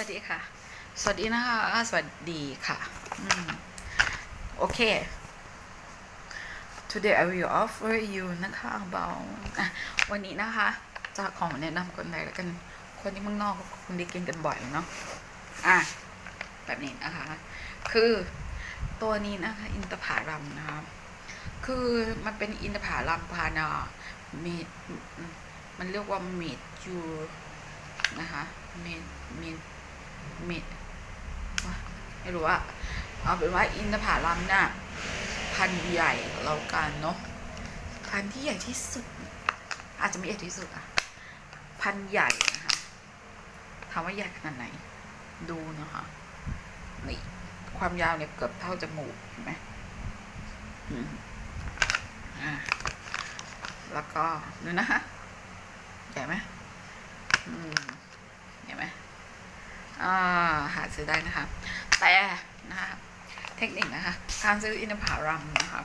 วัสดีค่ะ สวัสดีนะคะ สวัสดีค่ะโอเค today I will offer you นะคะ about วันนี้นะคะ จะของแนะนำคนไทยแล้วกัน คนที่เมืองนอกคงได้กินกันบ่อยเนาะ อะ แบบนี้นะคะ คือตัวนี้นะคะ อินทผลัมนะคะคือมันเป็นอินทผลัมพานาเมดมันเรียกว่าเมดจูนะคะ เมดเมด เมดไม่รู้ว่า เอาเป็นว่าอินทผลัมน่ะพันธุ์ใหญ่เรากันเนาะพันธุ์ที่ใหญ่ที่สุด อาจจะไม่ใหญ่ที่สุดอะพันธุ์ใหญ่นะคะถามว่าใหญ่ขนาดไหน ดูนะคะนี่ความยาวเนี่ยเกือบเท่าจมูกเห็นไหมอืมอ่าแล้วก็ดูนะฮะใหญ่ไหมอืมใหญ่ไหมอ่า หาซื้อได้นะคะ แต่นะคะเทคนิคนะคะการซื้ออินทผลัมนะคะ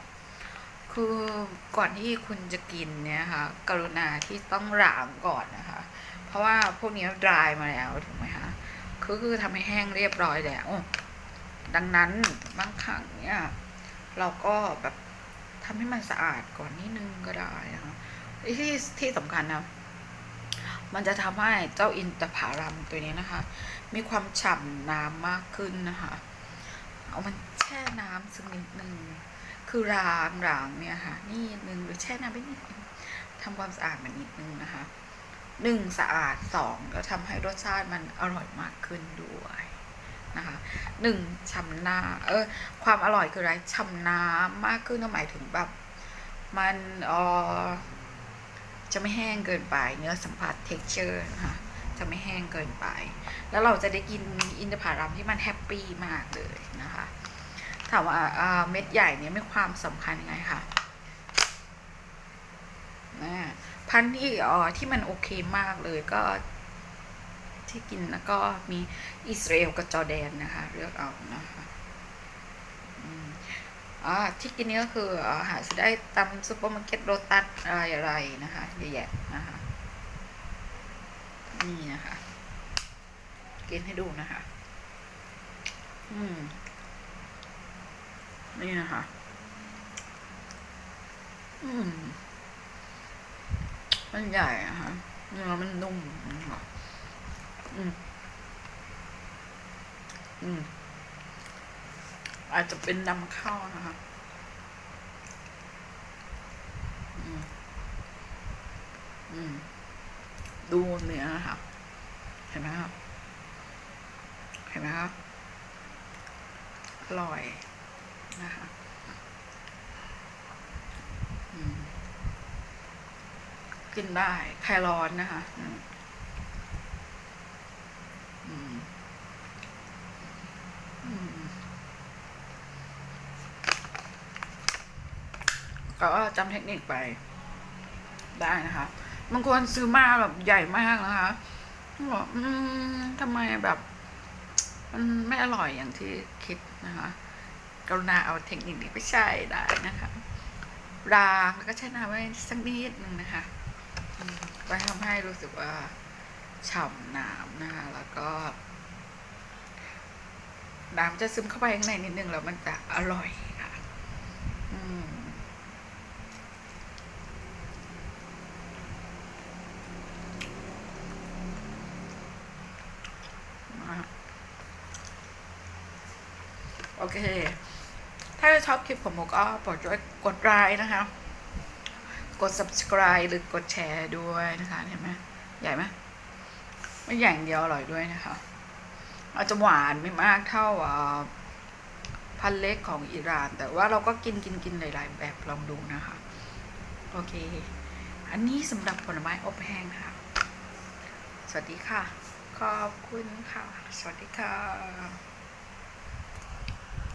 คือก่อนที่คุณจะกินเนี่ยค่ะ กรุณาที่ต้องล้างก่อนนะคะ เพราะว่าพวกนี้ดรายมาแล้วถูกไหมคะคือคือทำให้แห้งเรียบร้อยแล้ว ดังนั้นบางครั้งเนี่ยเราก็แบบทำให้มันสะอาดก่อนนิดนึงก็ได้นะคะที่ที่สำคัญนะ มันจะทำให้เจ้าอินทผลัมตัวนี้นะคะ มีความฉ่ำน้ำมากขึ้นนะคะ เอามันแช่น้ำสักนิดนึงคือล้างล้างเนี่ยค่ะนี่นึงหรือแช่น้ำไปนิดนึงทำความสะอาดมันนิดนึงนะคะหนึ่งสะอาดสองก็ทำให้รสชาติมันอร่อยมากขึ้นด้วยนะคะหนึ่งฉ่ำน้ำเออความอร่อยคืออะไรฉ่ำน้ำมากขึ้นก็หมายถึงแบบ มันเออ จะไม่แห้งเกินไป เนื้อสัมผัส texture นะคะจะไม่แห้งเกินไป แล้วเราจะได้กินอินทผลัมที่มันแฮปปี้มากเลยนะคะถามว่าเม็ดใหญ่เนี่ยมีความสำคัญยังไงคะนะพันธุ์ที่อ๋อที่มันโอเคมากเลยก็ที่กินแล้วก็มีอิสราเอลกับจอร์แดนนะคะ เลือกเอานะคะ อ่าที่กินนี้ก็คืออหาซื้อได้ตามซูเปอร์มาร์เก็ตโรตัสอะไรอะไรนะคะเยอะแยะนะคะนี่นะคะ กินให้ดูนะคะ อืม นี่นะคะ อืม มันใหญ่อะค่ะเนื้อมันนุ่มนะคะอืม อืม อาจจะเป็นนำเข้านะคะอืมอืมดูเนื้อค่ะเห็นไหมครับ เห็นไหมครับ อร่อยนะคะอืมกินได้ใครร้อนนะคะ อืม อืม อืม ก็จำเทคนิคไปได้นะคะบางคนซื้อมาแบบใหญ่มากนะคะบอกอืมทำไมแบบ มันไม่อร่อยอย่างที่คิดนะคะกรุณาเอาเทคนิคนี้ไปใช้ได้นะคะรางแล้วก็ใช้น้ำไว้สักนิดนึงนะคะไปทำให้รู้สึกว่าฉ่ำน้ำนะคะ แล้วก็น้ำจะซึมเข้าไปข้างในนิดนึงแล้วมันจะอร่อยค่ะ อืม นะคะ โอเค ถ้าชอบคลิปของโมก็โปรดช่วยกดไลค์นะคะ กด subscribe หรือกดแชร์ด้วยนะคะเห็นไหมใหญ่ไหมไม่ใหญ่อย่างเดียวอร่อยด้วยนะคะ อาจจะหวานไม่มากเท่าอ่าพันเล็กของอิหร่าน แต่ว่าเราก็กินกินกินหลาย ๆ แบบลองดูนะคะ โอเค อันนี้สำหรับผลไม้อบแห้งค่ะ สวัสดีค่ะ ขอบคุณค่ะ สวัสดีค่ะ